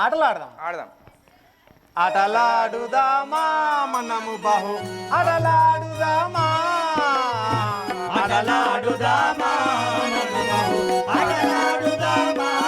ఆటలు ఆడదాం. ఆడదాం ఆటలాడుదామా మనము బహు. ఆటలాడుదామా. ఆటలాడుదామా మనము బహు. ఆటలాడుదామా.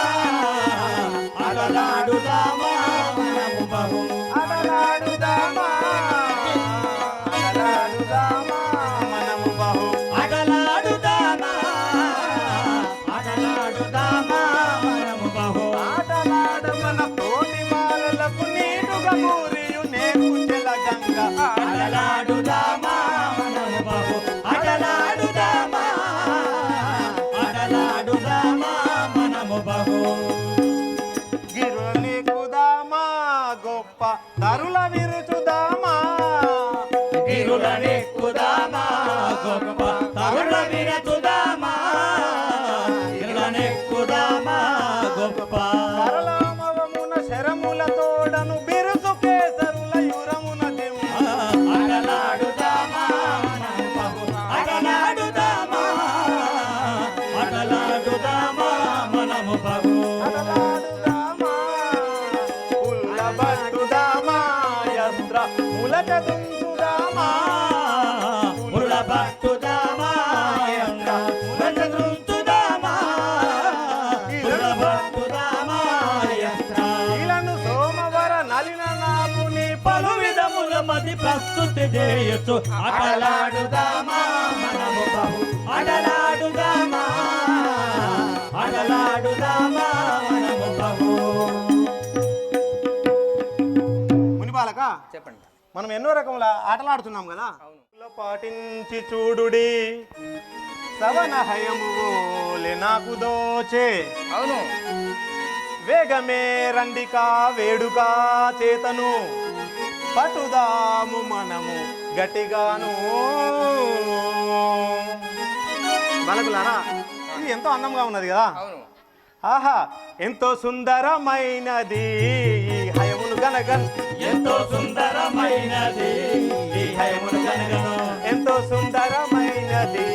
గొప్ప చేయొచ్చు ఆటలాడుదామా మనము బహు మనము బహు మునిపాలక చెప్పండి. మనం ఎన్నో రకముల ఆటలాడుతున్నాం కదా? అవును. పాటించి చూడుడి సవన హయము ఓలె నాకు దోచే. అవును. వేగమే రండికా వేడుకా చేతను. పటుదాము మనము గట్టిగాను. బలకులారా ఇది ఎంతో అందంగా ఉన్నది కదా? ఆహా ఎంతో సుందరమైనది హయమును గనగన్. ఎంతో సుందరమైనది హయమును గనగను. ఎంతో సుందరమైనది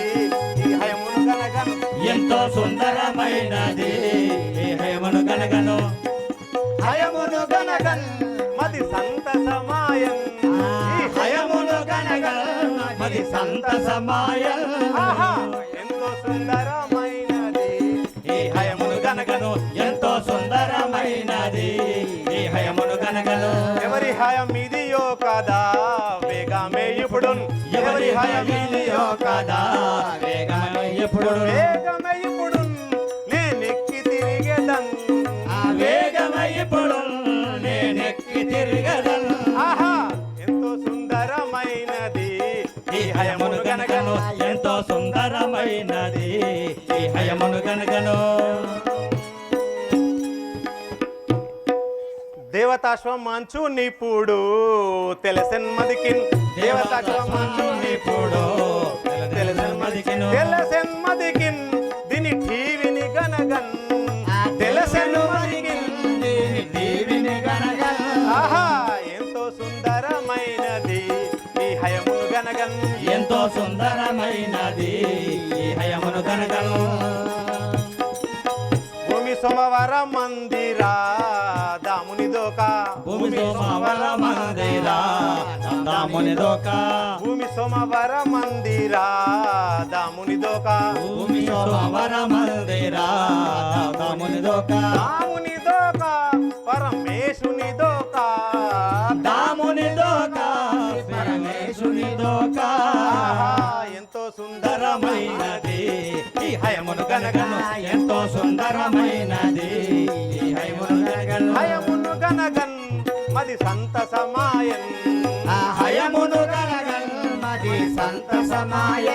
హయమును గనగన్. ఎంతో సుందరమైనది హయమును గనగను. సంతసమాయం ఎంతో సుందరమైనది. ఈ హయమును గనగను ఎంతో సుందరమైనది. ఈ హయమును గనగను. ఎవరి హయం ఇదియో కదా వేగమే ఇప్పుడు ఎవరి హయమిలియో కదా వేగమే ఎప్పుడు వేగమే సుందరమైనది ఈ హయమును గనగను దేవతాశ్వం మంచు నిపుడు తెలిసెన్మదికి దేవతాశ్వం మంచు నిపుడు తెలిసెన్మదికిన్ తెలిసెన్మదికిన్ దీని టీవీని గనగన్. తెలిసెన్మదికిన్ దేవిని గనగను. ఆహా ఎంతో సుందరమైనది ఈ హయమును గనగన్. ఎంతో సుందరమైనది గనగను భూమి సోమవార మందిరా దాముని దోక. భూమి సోమవర మందిరా దాముని దోక. భూమి సోమవార మందిరా దాముని దోక. భూమి సోమవర మందిరా దాముని దోక. దాముని దోక పరమేశుని దోక. గనగను ఎంతో సుందరమైనది. హయమును గనగను మది హయమును గనగను మది సంతసమాయ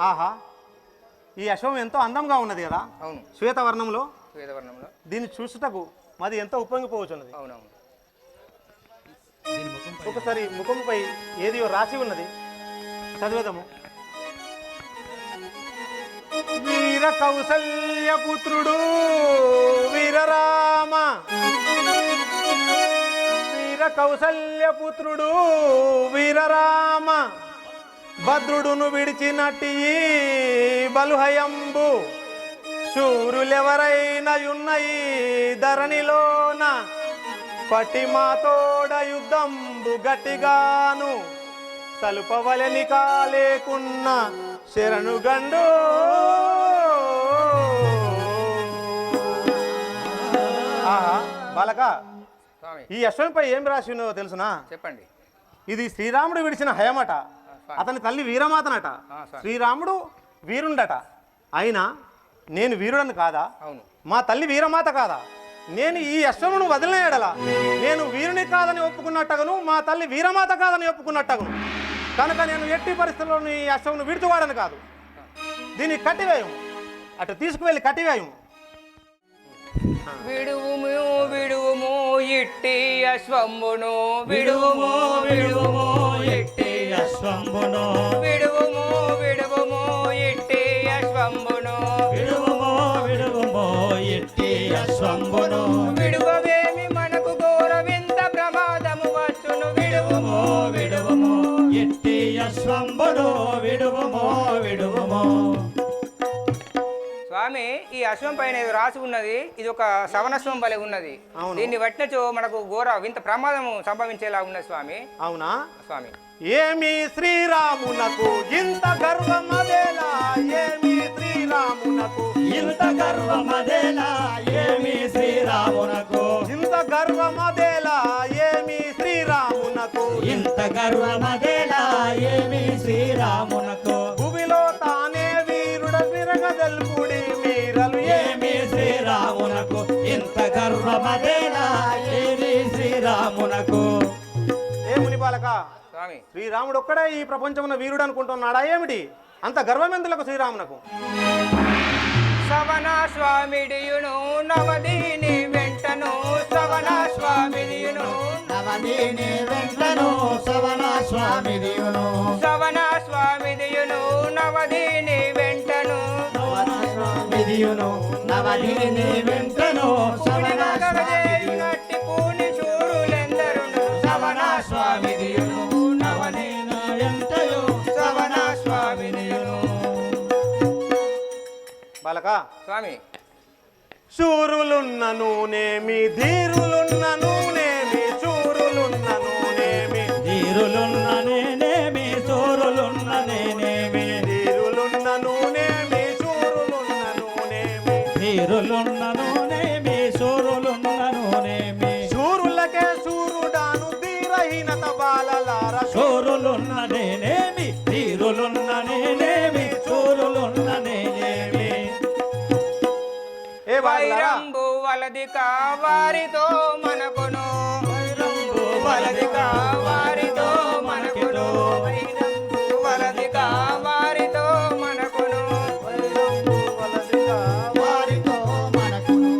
ఆహా ఈ అశ్వం ఎంతో అందంగా ఉన్నది కదా? అవును. శ్వేతవర్ణంలో? వేదవర్ణంలో దీన్ని చూసుటకు మాది ఎంతో ఉప్పొంగిపోవచ్చున్నది అవునవును. ఒకసారి ముఖముపై ఏది రాసి ఉన్నది. చదివేదము వీర కౌసల్య పుత్రుడు వీరరామ. వీర కౌసల్య పుత్రుడు వీరరామ. భద్రుడును విడిచినట్టి ఈ బలుహయంబు. శూరులెవరైనా ధరణిలోన. పటిమాతోడ యుద్ధంబు గట్టిగాను. సలుపవలని కాలేకున్నా శరణు గండు. బాలక ఈ అశ్వంపై ఏం రాసి ఉన్నదో తెలుసునా? చెప్పండి. ఇది శ్రీరాముడు విడిచిన హయమట. అతని తల్లి వీరమాతనట. శ్రీరాముడు వీరుండట. అయినా నేను వీరుడను కాదా? అవును. మా తల్లి వీరమాత కాదా? నేను ఈ అశ్వమును వదిలిన నేను వీరుని కాదని ఒప్పుకున్నట్టగను మా తల్లి వీరమాత కాదని ఒప్పుకున్నట్టగను. కనుక నేను ఎట్టి పరిస్థితుల్లోనూ ఈ అశ్వమును విడుచువాడను కాదు. దీన్ని కట్టివేయము. అటు తీసుకువెళ్ళి కట్టివేయము. విడువుము విడువుము ఇట్టి అశ్వంబును విడువుము విడువుము ఇట్టి అశ్వంబును విడువుము అశ్వంబును విడువుమో విడువుమో. స్వామి ఈ అశ్వం పైన రాసి ఉన్నది. ఇది ఒక సవనశ్వం వలె ఉన్నది. దీన్ని పట్టినచో మనకు ఘోర వింత ప్రమాదము సంభవించేలా ఉన్నది స్వామి. అవునా? స్వామి. ఏమి శ్రీరామునకు ఇంత గర్వమదేలా? ఏమి శ్రీరామునకు ఇంత గర్వమదేలా? ఏమి శ్రీరామునకు ఇంత గర్వమదేలా? ఏమి శ్రీరామునకు ఇంత గర్వమదేలా ఏమి శ్రీరామునకు? భూమిలో తానే వీరుడ విరగదల్పుడి మీరలు ఏమి శ్రీరామునకు? ఇంత గర్వమదేలా ఏమి శ్రీరామునకు? ఏ ముని బాలక? స్వామి. శ్రీరాముడు ఒక్కడే ఈ ప్రపంచమున వీరుడు అనుకుంటున్నాడా ఏమిటి? అంత గర్వమెందులకు శ్రీరామునకు? సవన స్వామిడియును నవదీని వెంటను సవన స్వామిడియును నవదీని వెంటను సవన స్వామిదియును. సవన నవదీని వెంటను. సవన నవదీని వెంటను సవన పూని చూరులెందరును. సవన నవదీన బాలక. స్వామి. శూరులున్న నూనేమి ధీరులున్న నూనేమి శూరులున్న వారితో మనకును. వైరంబు వలదిక వారితో మనకును. వారితో మనకును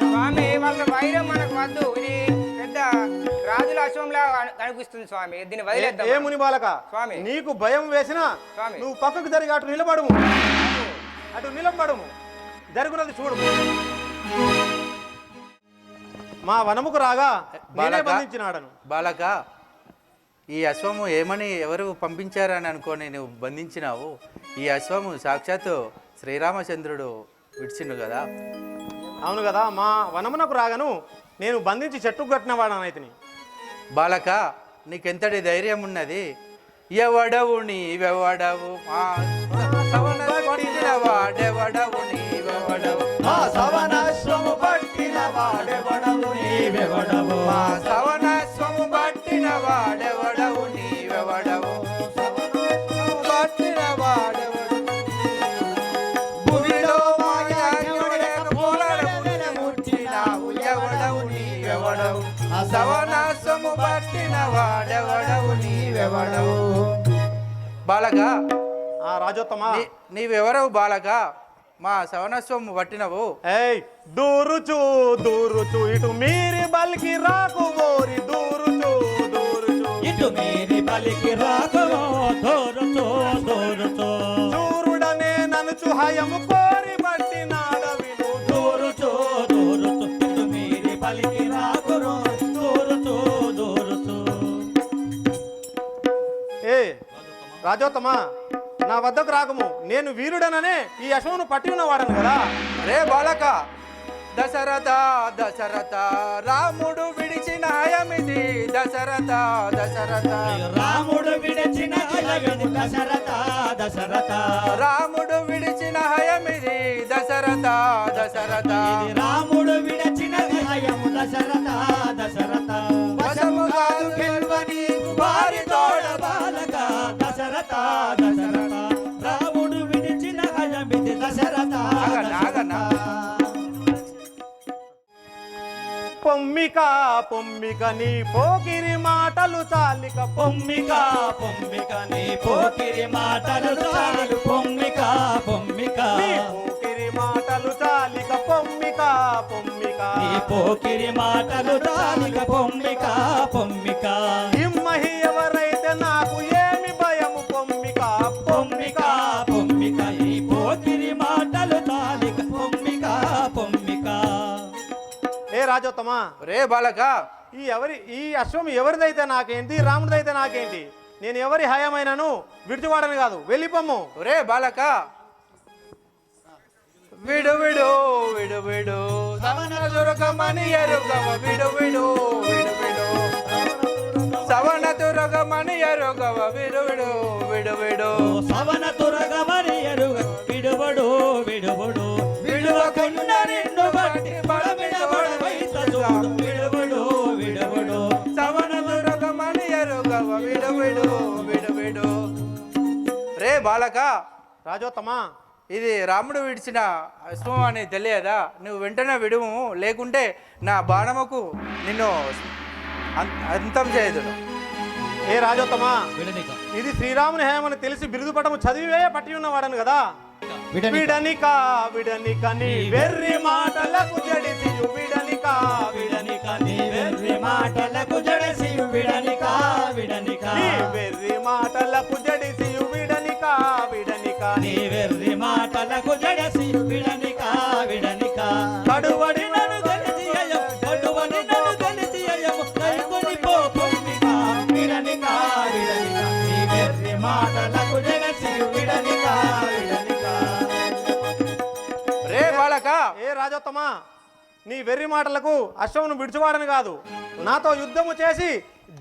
స్వామి వాళ్ళ వైరం మనకు వద్దు. ఇది పెద్ద రాజుల అశ్వంలా కనిపిస్తుంది స్వామి. దీన్ని ఏ వదిలేద్దాం ముని బాలక? స్వామి. నీకు భయం వేసినా స్వామి. నువ్వు పక్కకు జరిగి అటు నిలబడుము. అటు నిలబడుము. జరుగునది చూడు మా వనముకు రాగా నేనే. బంధించినాడను. బాలక ఈ అశ్వము ఏమని ఎవరు పంపించారని అనుకొని నువ్వు బంధించినావు? ఈ అశ్వము సాక్షాత్తు శ్రీరామచంద్రుడు విడిచిండు కదా? అవును కదా మా వనమునకు రాగను నేను బంధించి చెట్టుకు కట్టిన వాడనైతిని బాలక నీకెంతటి ధైర్యం ఉన్నది? ఎవడవు నీవెవడవు? మా సవన పట్టిన వాడెవడవు నీవెవడవు? మా పట్టిన వాడెవడవు? నీవెవడవు? మా సవనస్వము పట్టిన వాడెవడవు? నీవెవడవు? సవనస్వము పట్టిన వాడెవడవు భూమిలో మాయాజ్ఞుడైన పూలడమున ముట్టినావు. ఎవడవు? నీవెవడవు? సవనాశము పట్టిన వాడెవడవు? నీవెవడవు? బాలక ఆ రాజోత్తమా. నీ- నీవెవరవు బాలక మా సవనస్వము పట్టినవు. ఏయ్ దూరుచు దూరుచు ఇటు మీరి బలికి రాకు ఓరి దూరుచు దూరుచు. ఇటు మీరి బలికి రాకవో దూరుచో దూరుచో. చూరుడనే ననుచు హయము కోరి బట్టినాడవిను దూరుచో దూరుచో ఇటు మీరి బలికి రాకురో దూరుచో దూరుచో. ఏ రాజోత్తమా? నా వద్దకు రాకము. నేను వీరుడననే ఈ అశ్వమును పట్టి ఉన్నవాడను కదా. రే బాలక. దశరథ దశరథ రాముడు విడిచిన హయమిది దశరథ దశరథ. రాముడు విడిచిన హయమిది దశరథ దశరథ. రాముడు విడిచిన హయమిది దశరథ దశరథ. రాముడు విడిచిన హయము దశరథ పొమ్మిక పొమ్మిక నీ పోకిరి మాటలు చాలిక పొమ్మిక పొమ్మిక నీ పోకిరి మాటలు చాలు పొమ్మిక పొమ్మిక. పోకిరి మాటలు చాలిక పొమ్మిక పొమ్మిక. నీ పోకిరి మాటలు చాలిక పొమ్మిక పొమ్మిక. రాజోత్తమా? రే బాలక. ఈ ఎవరి ఈ అశ్వం ఎవరిదైతే నాకేంటి రాముడిదైతే నాకేంటి? నేను ఎవరి హయమైనను? విడిచివాడని కాదు. వెళ్ళిపోమ్ము. రే బాలక. విడు విడు విడు విడు. సవన దుర్గమని ఎరుగవ. విడు విడు విడు విడు. సవన దుర్గమని ఎరుగవ. విడు విడు విడు విడు. సవన రాజోత్తమా ఇది రాముడు విడిచిన అశ్వం అని తెలియదా? నువ్వు వెంటనే విడుము లేకుంటే నా బాణముకు నిన్ను అంతం చేయదును. ఏ రాజోత్తమా ఇది శ్రీరాముని హయమని తెలిసి బిరుదు పటము చదివే పట్టి ఉన్నవాడను కదా? విడనిక. విడనిక విడనిక నీ వెర్రి మాటలకు జడిసి మాటలకు జడసి విడనిక విడనిక. రే బాలక! ఏ రాజోత్తమా నీ వెర్రి మాటలకు అశ్వమును విడిచివాడని కాదు. నాతో యుద్ధము చేసి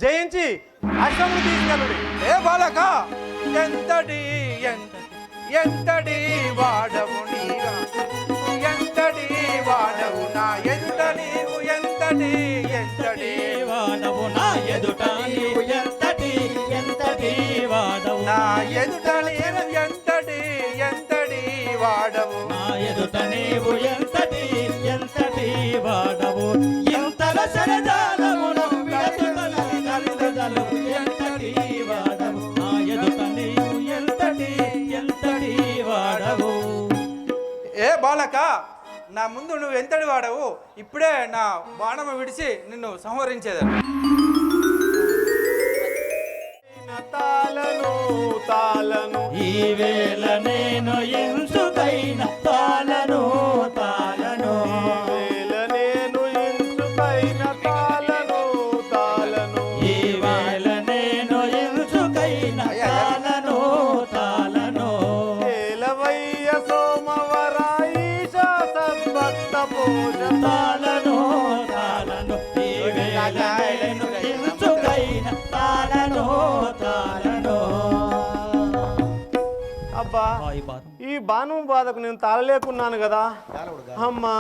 జయించి అశ్వమును తీసుకెళ్ళుడి. ఏ బాలక! ఎంతటి ఎంత ఎంతటి వాడవు నీగా ఎంతటి వాడవు నా? ఎంత నీవు? ఎంతటి ఎంతటి వాడవు నా? ఎదుట నా ముందు నువ్వు ఎంతటి వాడవు ఇప్పుడే నా బాణము విడిచి నిన్ను సంహరించేదాన్ని. తాళను తాళను ఈ వేళ నేను ఈ బాను బాధకు నేను తాళలేకున్నాను కదా. అమ్మా.